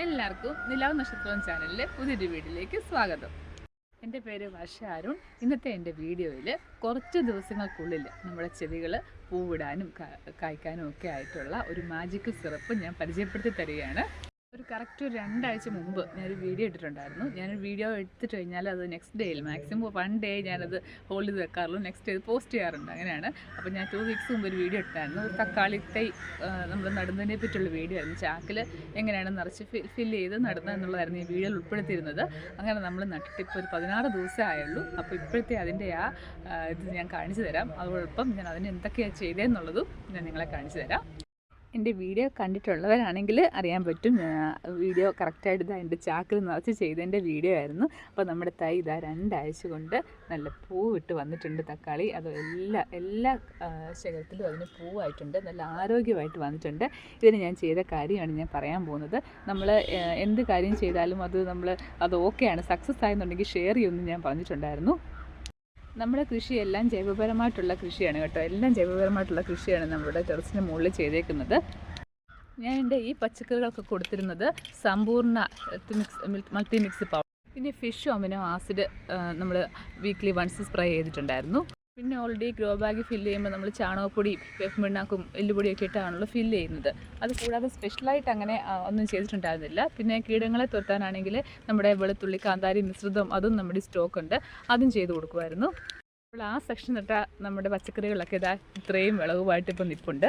എല്ലാവർക്കും നിലാവ് നക്ഷത്രം ചാനലിലെ പുതിയൊരു വീഡിയോയിലേക്ക് സ്വാഗതം. എന്റെ പേര് വർഷ അരുൺ. ഇന്നത്തെ എന്റെ വീഡിയോയിൽ കുറച്ച് ദിവസങ്ങൾക്കുള്ളിൽ നമ്മുടെ ചെടികൾ പൂവിടാനും കായ്ക്കാനും ഒക്കെ ആയിട്ടുള്ള ഒരു മാജിക് സിറപ്പ് ഞാൻ പരിചയപ്പെടുത്തി തരികയാണ്. ഒരു കറക്റ്റ് ഒരു രണ്ടാഴ്ച മുമ്പ് ഞാനൊരു വീഡിയോ ഇട്ടിട്ടുണ്ടായിരുന്നു. ഞാനൊരു വീഡിയോ എടുത്തിട്ട് കഴിഞ്ഞാൽ അത് നെക്സ്റ്റ് ഡേയിൽ മാക്സിമം വൺ ഡേ ഞാനത് ഹോൾഡ് ചെയ്ത് വെക്കാറുള്ളൂ. നെക്സ്റ്റ് ഡേ പോസ്റ്റ് ചെയ്യാറുണ്ട്. അങ്ങനെയാണ്. അപ്പോൾ ഞാൻ ടു വീക്സ് മുമ്പ് ഒരു വീഡിയോ ഇട്ടായിരുന്നു. തക്കാളി തൈ നമ്മൾ നടുന്നതിനെ പറ്റിയുള്ള വീഡിയോ ആയിരുന്നു. ചാക്കിൽ എങ്ങനെയാണ് നിറച്ച് ഫില്ല് ചെയ്ത് നടുന്നത് എന്നുള്ളതായിരുന്നു ഈ വീഡിയോയിൽ ഉൾപ്പെടുത്തിയിരുന്നത്. അങ്ങനെ നമ്മൾ നട്ടിട്ട് ഇപ്പോൾ ഒരു പതിനാറ് ദിവസമേ ആയുള്ളൂ. അപ്പോൾ ഇപ്പോഴത്തെ അതിന്റെ ആ, ഇത് ഞാൻ കാണിച്ചു തരാം. അതോടൊപ്പം ഞാൻ അതിന് എന്തൊക്കെയാണ് ചെയ്തതെന്നുള്ളതും ഞാൻ നിങ്ങളെ കാണിച്ചു തരാം. എന്റെ വീഡിയോ കണ്ടിട്ടുള്ളവരാണെങ്കിൽ അറിയാൻ പറ്റും. വീഡിയോ കറക്റ്റായിട്ട് ഇതാ എന്റെ ചാക്കിൽ നിറച്ച് ചെയ്തതിന്റെ വീഡിയോ ആയിരുന്നു. അപ്പോൾ നമ്മുടെ തൈ ഇതാ രണ്ടാഴ്ച കൊണ്ട് നല്ല പൂവിട്ട് വന്നിട്ടുണ്ട് തക്കാളി. അത് എല്ലാ എല്ലാ ശേഖരത്തിലും അതിന് പൂവായിട്ടുണ്ട്. നല്ല ആരോഗ്യമായിട്ട് വന്നിട്ടുണ്ട്. ഇതിന് ഞാൻ ചെയ്ത കാര്യമാണ് ഞാൻ പറയാൻ പോകുന്നത്. നമ്മൾ എന്ത് കാര്യം ചെയ്താലും അത് നമ്മൾ അത് ഓക്കെയാണ്. സക്സസ് ആയെന്നുണ്ടെങ്കിൽ ഷെയർ ചെയ്യുമെന്ന് ഞാൻ പറഞ്ഞിട്ടുണ്ടായിരുന്നു. നമ്മുടെ കൃഷിയെല്ലാം ജൈവപരമായിട്ടുള്ള കൃഷിയാണ് കേട്ടോ. എല്ലാം ജൈവപരമായിട്ടുള്ള കൃഷിയാണ് നമ്മുടെ ടെറസിന് മുകളിൽ ചെയ്തേക്കുന്നത്. ഞാൻ എന്റെ ഈ പച്ചക്കറികൾക്ക് കൊടുത്തിരുന്നത് സമ്പൂർണ മൾട്ടി മിക്സ് പൗഡർ. പിന്നെ ഫിഷ് ഒമിനോ ആസിഡ് നമ്മൾ വീക്ക്ലി വൺസ് സ്പ്രേ ചെയ്തിട്ടുണ്ടായിരുന്നു. പിന്നെ ഓൾറെഡി ഗ്രോ ബാഗ് ഫില്ല് ചെയ്യുമ്പോൾ നമ്മൾ ചാണകപ്പൊടി വെപ്പിണ്ണാക്കും എല്ലുപൊടിയൊക്കെ ഇട്ടാണല്ലോ ഫില്ല് ചെയ്യുന്നത്. അത് കൂടാതെ സ്പെഷ്യലായിട്ട് അങ്ങനെ ഒന്നും ചെയ്തിട്ടുണ്ടായിരുന്നില്ല. പിന്നെ കീടങ്ങളെ തുരത്താനാണെങ്കിൽ നമ്മുടെ വെളുത്തുള്ളി കാന്താരി മിശ്രിതം അതും നമ്മുടെ സ്റ്റോക്ക് ഉണ്ട്. അതും ചെയ്ത് കൊടുക്കുമായിരുന്നു. അപ്പോൾ ആ സെക്ഷൻ ഇട്ട നമ്മുടെ പച്ചക്കറികളൊക്കെ ഇതാ ഇത്രയും വിളവുമായിട്ട് ഇപ്പോൾ നിൽപ്പുണ്ട്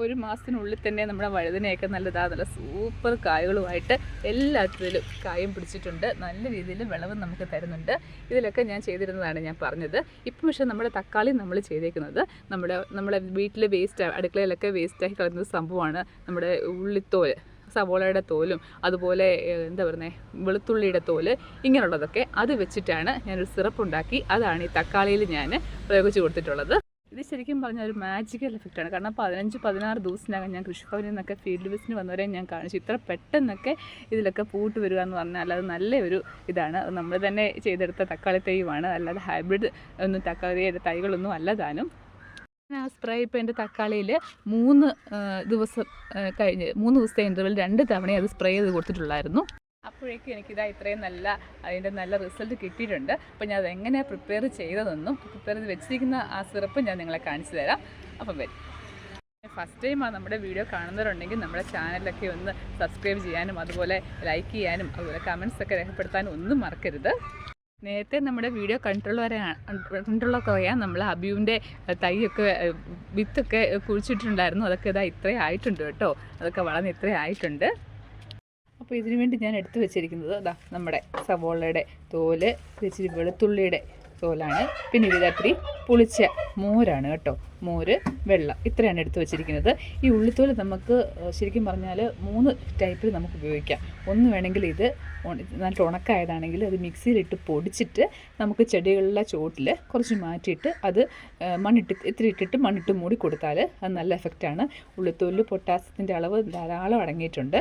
ഒരു മാസത്തിനുള്ളിൽ തന്നെ നമ്മുടെ വഴുതനയൊക്കെ നല്ലതാ നല്ല സൂപ്പർ കായകളുമായിട്ട് എല്ലാത്തിലും കായും പിടിച്ചിട്ടുണ്ട്. നല്ല രീതിയിൽ വിളവ് നമുക്ക് തരുന്നുണ്ട്. ഇതിലൊക്കെ ഞാൻ ചെയ്തിരുന്നതാണ് ഞാൻ പറഞ്ഞത്. ഇപ്പം പക്ഷേ നമ്മുടെ തക്കാളി നമ്മൾ ചെയ്തേക്കുന്നത് നമ്മുടെ നമ്മുടെ വീട്ടിലെ വേസ്റ്റ് അടുക്കളയിലൊക്കെ വേസ്റ്റായി കളയുന്ന സംഭവമാണ് നമ്മുടെ ഉള്ളിത്തോൽ സവോളയുടെ തോലും അതുപോലെ എന്താ പറയുന്നത് വെളുത്തുള്ളിയുടെ തോൽ ഇങ്ങനെയുള്ളതൊക്കെ അത് വെച്ചിട്ടാണ് ഞാനൊരു സിറപ്പ് ഉണ്ടാക്കി. അതാണ് ഈ തക്കാളിയിൽ ഞാൻ പ്രയോഗിച്ചു കൊടുത്തിട്ടുള്ളത്. ഇത് ശരിക്കും പറഞ്ഞാൽ ഒരു മാജിക്കൽ എഫക്റ്റാണ് കാരണം പതിനഞ്ച് പതിനാറ് ദിവസത്തിനകം ഞാൻ കൃഷിഭവനിൽ നിന്നൊക്കെ ഫീൽഡ് വിസിന് വന്നവരെ ഞാൻ കാണിച്ചു. ഇത്ര പെട്ടെന്നൊക്കെ ഇതിലൊക്കെ പൂട്ട് വരിക എന്ന് പറഞ്ഞാൽ അത് നല്ല ഒരു ഇതാണ് നമ്മൾ തന്നെ ചെയ്തെടുത്ത തക്കാളി തൈയുമാണ്. അല്ലാതെ ഹൈബ്രിഡ് ഒന്നും തക്കാളി തൈകളൊന്നും അല്ല താനും. ഞാൻ സ്പ്രേ ഇപ്പോൾ എന്റെ തക്കാളിയിൽ മൂന്ന് ദിവസം കഴിഞ്ഞ് മൂന്ന് ദിവസത്തെ ഇന്റർവെൽ രണ്ട് തവണ അത് സ്പ്രേ ചെയ്ത് കൊടുത്തിട്ടുള്ളായിരുന്നു. അപ്പോഴേക്കും എനിക്കിതാ ഇത്രയും നല്ല അതിന്റെ നല്ല റിസൾട്ട് കിട്ടിയിട്ടുണ്ട്. അപ്പോൾ ഞാൻ അതെങ്ങനെയാണ് പ്രിപ്പയർ ചെയ്തതെന്നും പ്രിപ്പയർ ചെയ്ത് വെച്ചിരിക്കുന്ന ആ സിറപ്പ് ഞാൻ നിങ്ങളെ കാണിച്ചു തരാം. അപ്പം വരും. ഫസ്റ്റ് ടൈമാണ് നമ്മുടെ വീഡിയോ കാണുന്നവരുണ്ടെങ്കിൽ നമ്മുടെ ചാനലൊക്കെ ഒന്ന് സബ്സ്ക്രൈബ് ചെയ്യാനും അതുപോലെ ലൈക്ക് ചെയ്യാനും അതുപോലെ കമൻസ് ഒക്കെ രേഖപ്പെടുത്താനും ഒന്നും മറക്കരുത്. നേരത്തെ നമ്മുടെ വീഡിയോ കണ്ടുള്ളവരെ കണ്ടുള്ളവർക്ക് അറിയാം നമ്മൾ അബിയുവിന്റെ തൈയൊക്കെ വിത്തൊക്കെ കുഴിച്ചിട്ടുണ്ടായിരുന്നു. അതൊക്കെ ഇതാ ഇത്രയും ആയിട്ടുണ്ട് കേട്ടോ. അതൊക്കെ വളർന്ന് ഇത്രയും ആയിട്ടുണ്ട്. അപ്പോൾ ഇതിനു വേണ്ടി ഞാൻ എടുത്തു വെച്ചിരിക്കുന്നത് അതാ നമ്മുടെ സവോളയുടെ തോൽ ഇച്ചിരി വെളുത്തുള്ളിയുടെ തോലാണ്. പിന്നെ ഇതിനകത്തിരി പുളിച്ച മോരാണ് കേട്ടോ. മോര് വെള്ളം ഇത്രയാണ് എടുത്തു വെച്ചിരിക്കുന്നത്. ഈ ഉള്ളിത്തോൽ നമുക്ക് ശരിക്കും പറഞ്ഞാൽ മൂന്ന് ടൈപ്പിൽ നമുക്ക് ഉപയോഗിക്കാം. ഒന്ന് വേണമെങ്കിൽ ഇത് നല്ല ഉണക്കായതാണെങ്കിൽ അത് മിക്സിയിലിട്ട് പൊടിച്ചിട്ട് നമുക്ക് ചെടികളിലെ ചോട്ടിൽ കുറച്ച് മാറ്റിയിട്ട് അത് മണ്ണിട്ട് ഇത്തിരി ഇട്ടിട്ട് മണ്ണിട്ട് മൂടി കൊടുത്താൽ അത് നല്ല എഫക്റ്റാണ് ഉള്ളിത്തോലിൽ പൊട്ടാസ്യത്തിന്റെ അളവ് ധാരാളം അടങ്ങിയിട്ടുണ്ട്.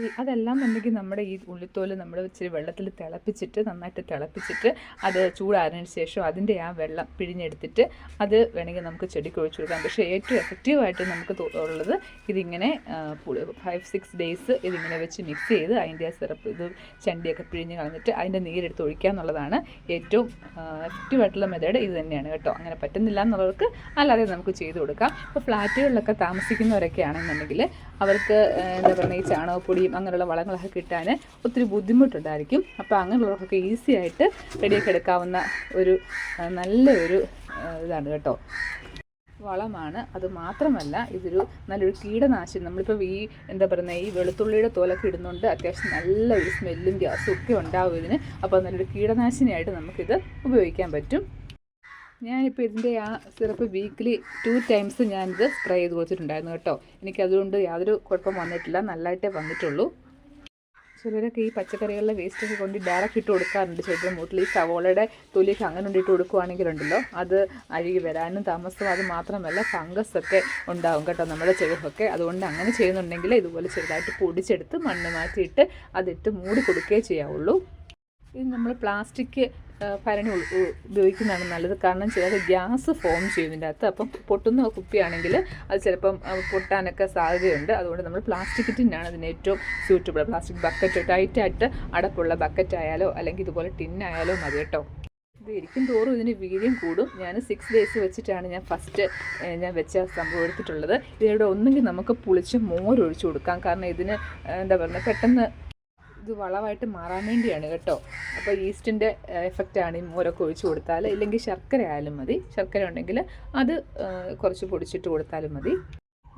ഈ അതെല്ലാം എന്നുണ്ടെങ്കിൽ നമ്മുടെ ഈ ഉള്ളിത്തോൽ നമ്മൾ ഇച്ചിരി വെള്ളത്തിൽ തിളപ്പിച്ചിട്ട് നന്നായിട്ട് തിളപ്പിച്ചിട്ട് അത് ചൂടാറിന് ശേഷം അതിന്റെ ആ വെള്ളം പിഴിഞ്ഞെടുത്തിട്ട് അത് വേണമെങ്കിൽ നമുക്ക് ചെടിക്ക് ഒഴിച്ചു കൊടുക്കാം. പക്ഷേ ഏറ്റവും എഫക്റ്റീവായിട്ട് നമുക്ക് ഉള്ളത് ഇതിങ്ങനെ ഫൈവ് സിക്സ് ഡേയ്സ് ഇതിങ്ങനെ വെച്ച് മിക്സ് ചെയ്ത് അതിന്റെ ആ സിറപ്പ് ഇത് ചണ്ടിയൊക്കെ പിഴിഞ്ഞ് കളഞ്ഞിട്ട് അതിന്റെ നീരെടുത്ത് ഒഴിക്കുക എന്നുള്ളതാണ് ഏറ്റവും എഫക്റ്റീവായിട്ടുള്ള മെത്തേഡ്. ഇത് തന്നെയാണ് കേട്ടോ. അങ്ങനെ പറ്റുന്നില്ല എന്നുള്ളവർക്ക് അല്ലാതെ നമുക്ക് ചെയ്ത് കൊടുക്കാം. ഇപ്പോൾ ഫ്ലാറ്റുകളിലൊക്കെ താമസിക്കുന്നവരൊക്കെ ആണെന്നുണ്ടെങ്കിൽ അവർക്ക് എന്താ പറയുക ഈ ചാണകപ്പൊടിയും അങ്ങനെയുള്ള വളങ്ങളൊക്കെ കിട്ടാൻ ഒത്തിരി ബുദ്ധിമുട്ടുണ്ടായിരിക്കും. അപ്പോൾ അങ്ങനെയുള്ളവർക്കൊക്കെ ഈസി ആയിട്ട് റെഡിയാക്കി എടുക്കാവുന്ന ഒരു നല്ലൊരു ഇതാണ് കേട്ടോ. വളമാണ്. അത് മാത്രമല്ല ഇതൊരു നല്ലൊരു കീടനാശിനി. നമ്മളിപ്പോൾ ഈ എന്താ പറയുന്നത് ഈ വെളുത്തുള്ളിയുടെ തോലൊക്കെ ഇടുന്നുണ്ട്. അത്യാവശ്യം നല്ല ഒരു സ്മെല്ലും ഗ്യാസും ഒക്കെ ഉണ്ടാവും ഇതിന്. അപ്പോൾ നല്ലൊരു കീടനാശിനിയായിട്ട് നമുക്കിത് ഉപയോഗിക്കാൻ പറ്റും. ഞാനിപ്പോൾ ഇതിന്റെ ആ സിറപ്പ് വീക്ക്ലി ടു ടൈംസ് ഞാനിത് സ്പ്രേ ചെയ്ത് കൊടുത്തിട്ടുണ്ടായിരുന്നു കേട്ടോ. എനിക്കതുകൊണ്ട് യാതൊരു കുഴപ്പം വന്നിട്ടില്ല. നല്ലതായിട്ടേ വന്നിട്ടുള്ളൂ. ചിലരൊക്കെ ഈ പച്ചക്കറികളിലെ വേസ്റ്റൊക്കെ കൊണ്ട് ഡയറക്റ്റ് ഇട്ട് കൊടുക്കാറുണ്ട്. ചെടിയുടെ മൂട്ടിൽ ഈ സവോളയുടെ തൊലിയൊക്കെ അങ്ങനെ കൊണ്ട് ഇട്ട് കൊടുക്കുകയാണെങ്കിലുണ്ടല്ലോ അത് അഴുകി വരാനും താമസം അത് മാത്രമല്ല ഫംഗസ് ഒക്കെ ഉണ്ടാവും കേട്ടോ നമ്മുടെ ചെടിയൊക്കെ അതുകൊണ്ട് അങ്ങനെ ചെയ്യുന്നുണ്ടെങ്കിൽ ഇതുപോലെ ചെറുതായിട്ട് പൊടിച്ചെടുത്ത് മണ്ണ് മാറ്റിയിട്ട് അതിട്ട് മൂടി കൊടുക്കുകയേ ചെയ്യാവുള്ളൂ. ഇത് നമ്മൾ പ്ലാസ്റ്റിക് ഭരണി ഉപയോഗിക്കുന്നതാണ് നല്ലത്. കാരണം ചിലത് ഗ്യാസ് ഫോം ചെയ്യും ഇതിന്റെ അകത്ത്. അപ്പം പൊട്ടുന്ന കുപ്പിയാണെങ്കിൽ അത് ചിലപ്പം പൊട്ടാനൊക്കെ സാധ്യതയുണ്ട്. അതുകൊണ്ട് നമ്മൾ പ്ലാസ്റ്റിക് ടിന്നാണ് അതിന് ഏറ്റവും സ്യൂട്ടബിൾ പ്ലാസ്റ്റിക് ബക്കറ്റ് ടൈറ്റായിട്ട് അടപ്പുള്ള ബക്കറ്റ് ആയാലോ അല്ലെങ്കിൽ ഇതുപോലെ ടിന്നായാലോ മതി കേട്ടോ. ഇത് ഇരിക്കും തോറും ഇതിന് വീര്യം കൂടും. ഞാൻ സിക്സ് ഡേയ്സ് വെച്ചിട്ടാണ് ഞാൻ ഫസ്റ്റ് ഞാൻ വെച്ച സംഭവം എടുത്തിട്ടുള്ളത്. ഇതിലൂടെ ഒന്നെങ്കിൽ നമുക്ക് പുളിച്ച് മോരൊഴിച്ച് കൊടുക്കാം. കാരണം ഇതിന് എന്താ പറയുക പെട്ടെന്ന് ഇത് വളമായിട്ട് മാറാൻ വേണ്ടിയാണ് കേട്ടോ. അപ്പോൾ ഈസ്റ്റിന്റെ എഫക്റ്റാണ് ഈ മോരൊക്കെ ഒഴിച്ച് കൊടുത്താൽ ഇല്ലെങ്കിൽ ശർക്കര ആയാലും മതി. ശർക്കര ഉണ്ടെങ്കിൽ അത് കുറച്ച് പൊടിച്ചിട്ട് കൊടുത്താലും മതി.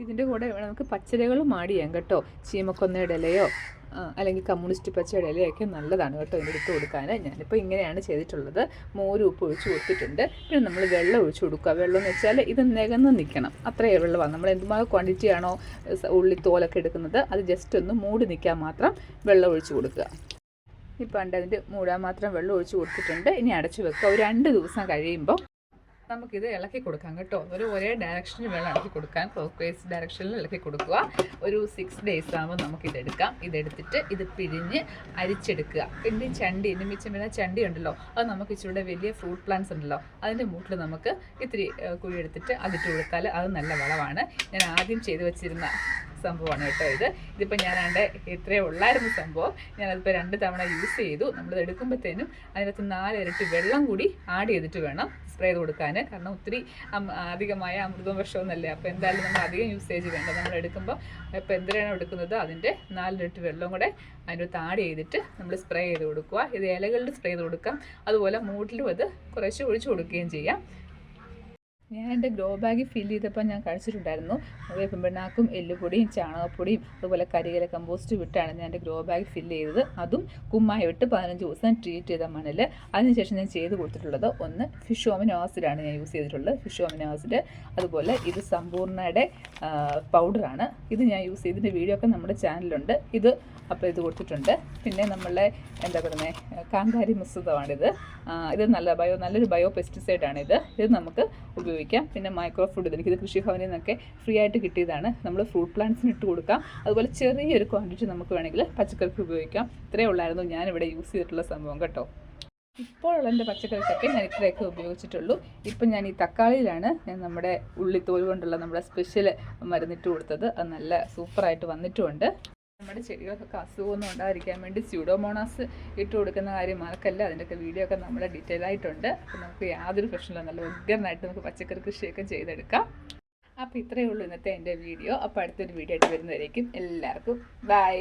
ഇതിന്റെ കൂടെ നമുക്ക് പച്ചരകളും ആഡ് ചെയ്യാം കേട്ടോ. ചീമക്കൊന്നയുടെ ഇലയോ അല്ലെങ്കിൽ കമ്മ്യൂണിസ്റ്റ് പച്ചയുടെ ഇലയൊക്കെ നല്ലതാണ് കേട്ടോ ഇതിന് ഇട്ട് കൊടുക്കാൻ. ഞാനിപ്പോൾ ഇങ്ങനെയാണ് ചെയ്തിട്ടുള്ളത്. മോര് ഉപ്പ് ഒഴിച്ച് കൊടുത്തിട്ടുണ്ട്. പിന്നെ നമ്മൾ വെള്ളം ഒഴിച്ച് കൊടുക്കുക. വെള്ളം എന്ന് വെച്ചാൽ ഇത് നികന്ന് നിൽക്കണം അത്രയേ വെള്ളമാണ്. നമ്മൾ എന്തുമാത്രം ക്വാണ്ടിറ്റി ആണോ ഉള്ളി തോലൊക്കെ എടുക്കുന്നത് അത് ജസ്റ്റ് ഒന്ന് മൂടി നിൽക്കാൻ മാത്രം വെള്ളം ഒഴിച്ച് കൊടുക്കുക. ഇപ്പം അതിന്റെ മൂടാൻ മാത്രം വെള്ളം ഒഴിച്ച് കൊടുത്തിട്ടുണ്ട്. ഇനി അടച്ചു വെക്കുക. ഒരു രണ്ട് ദിവസം കഴിയുമ്പോൾ നമുക്കിത് ഇളക്കി കൊടുക്കാം കേട്ടോ. ഒരു ഒരേ ഡയറക്ഷനിൽ വേണം ഇളക്കി കൊടുക്കാൻ. ക്ലോക്ക് വൈസ് ഡയറക്ഷനിൽ ഇളക്കി കൊടുക്കുക. ഒരു സിക്സ് ഡേയ്സ് ആകുമ്പോൾ നമുക്കിത് എടുക്കാം. ഇതെടുത്തിട്ട് ഇത് പിഴിഞ്ഞ് അരിച്ചെടുക്കുക. പിന്നെ ചണ്ടി ഇതിന് മിച്ചം വരുന്ന ചണ്ടി ഉണ്ടല്ലോ. അത് നമുക്ക് ഇച്ചിരി വലിയ ഫ്രൂട്ട് പ്ലാന്റ്സ് ഉണ്ടല്ലോ. അതിന്റെ മൂട്ടിൽ നമുക്ക് ഇത്തിരി ഏഹ്, കുഴി എടുത്തിട്ട് അതിട്ട് കൊടുത്താൽ അത് നല്ല വളമാണ്. ഞാൻ ആദ്യം ചെയ്തു വെച്ചിരുന്ന സംഭവമാണ് കേട്ടോ ഇത്. ഇതിപ്പോൾ ഞാനാണ്ട് ഇത്രയേ ഉള്ളായിരുന്നു സംഭവം. ഞാനതിപ്പോൾ രണ്ട് തവണ യൂസ് ചെയ്തു. നമ്മളിത് എടുക്കുമ്പോഴത്തേനും അതിനകത്ത് നാല് ഇരട്ടി വെള്ളം കൂടി ആഡ് ചെയ്തിട്ട് വേണം സ്പ്രേ ചെയ്ത് കൊടുക്കാൻ. കാരണം ഒത്തിരി അധികമായ അമൃതം വിഷമൊന്നല്ലേ അപ്പോൾ എന്തായാലും നമ്മൾ അധികം യൂസേജ് വേണ്ട. നമ്മൾ എടുക്കുമ്പോൾ ഇപ്പോൾ എന്തിനാണ് എടുക്കുന്നത്? അതിന്റെ നാലിരട്ടി വെള്ളം കൂടെ അതിന്റെ താടി ചെയ്തിട്ട് നമ്മൾ സ്പ്രേ ചെയ്ത് കൊടുക്കുക. ഇത് ഇലകളിൽ സ്പ്രേ ചെയ്ത് കൊടുക്കാം. അതുപോലെ മൂട്ടിലും അത് കുറേശ്ശെ ഒഴിച്ചു കൊടുക്കുകയും ചെയ്യാം. ഞാൻ എന്റെ ഗ്രോ ബാഗ് ഫില്ല് ചെയ്തപ്പോൾ ഞാൻ കഴിച്ചിട്ടുണ്ടായിരുന്നു. വേപ്പിൻപിണ്ണാക്കും എല്ലുപൊടിയും ചാണകപ്പൊടിയും അതുപോലെ കരികല കമ്പോസ്റ്റ് വിട്ടാണ് ഞാൻ എന്റെ ഗ്രോ ബാഗ് ഫില്ല് ചെയ്തത്. അതും കുമ്മായി വിട്ട് പതിനഞ്ച് ദിവസം ട്രീറ്റ് ചെയ്ത മണ്ണിൽ. അതിനുശേഷം ഞാൻ ചെയ്ത് കൊടുത്തിട്ടുള്ളത് ഒന്ന് ഫിഷ് ഓമിനോ ആസിഡാണ് ഞാൻ യൂസ് ചെയ്തിട്ടുള്ളത്. ഫിഷ് ഓമിനോ ആസിഡ് അതുപോലെ ഇത് സമ്പൂർണയുടെ പൗഡറാണ്. ഇത് ഞാൻ യൂസ് ചെയ്തതിന്റെ വീഡിയോ ഒക്കെ നമ്മുടെ ചാനലുണ്ട് ഇത് അപ്ലൈ ഇത് കൊടുത്തിട്ടുണ്ട്. പിന്നെ നമ്മളെ എന്താ പറയുന്നത് കാന്താരി മിശ്രിതമാണിത് ഇത് നല്ല ബയോ നല്ലൊരു ബയോ പെസ്റ്റിസൈഡാണ് ഇത് നമുക്ക് ഉപയോഗിക്കാം. പിന്നെ മൈക്രോ ഫുഡ് എനിക്കിത് കൃഷിഭവനിൽ നിന്നൊക്കെ ഫ്രീ ആയിട്ട് കിട്ടിയതാണ്. നമ്മൾ ഫ്രൂട്ട് പ്ലാന്റ്സിന് ഇട്ട് കൊടുക്കാം. അതുപോലെ ചെറിയൊരു ക്വാണ്ടിറ്റി നമുക്ക് വേണമെങ്കിൽ പച്ചക്കറിക്ക് ഉപയോഗിക്കാം. ഇത്രയേ ഉള്ളായിരുന്നു ഞാനിവിടെ യൂസ് ചെയ്തിട്ടുള്ള സംഭവം കേട്ടോ. ഇപ്പോഴുള്ള എന്റെ പച്ചക്കറിക്കൊക്കെ ഞാൻ ഇത്രയൊക്കെ ഉപയോഗിച്ചിട്ടുള്ളൂ. ഇപ്പം ഞാൻ ഈ തക്കാളിയിലാണ് ഞാൻ നമ്മുടെ ഉള്ളിത്തോൽ കൊണ്ടുള്ള നമ്മുടെ സ്പെഷ്യൽ മരുന്നിട്ട് കൊടുത്തത്. അത് നല്ല സൂപ്പറായിട്ട് വന്നിട്ടുമുണ്ട്. നമ്മുടെ ചെടികൾക്കൊക്കെ അസുഖമൊന്നും ഉണ്ടായിരിക്കാൻ വേണ്ടി സ്യൂഡോമോണാസ് ഇട്ട് കൊടുക്കുന്ന കാര്യം മറക്കല്ല അതിന്റെയൊക്കെ വീഡിയോ ഒക്കെ നമ്മുടെ ഡീറ്റെയിൽ ആയിട്ടുണ്ട്. അപ്പോൾ നമുക്ക് യാതൊരു പ്രശ്നമില്ല. നല്ല ഉഗ്രനായിട്ട് നമുക്ക് പച്ചക്കറി കൃഷിയൊക്കെ ചെയ്തെടുക്കാം. അപ്പോൾ ഇത്രയേ ഉള്ളൂ ഇന്നത്തെ എന്റെ വീഡിയോ അപ്പോൾ അടുത്തൊരു വീഡിയോ ആയിട്ട് വരുന്നതായിരിക്കും എല്ലാവർക്കും ബൈ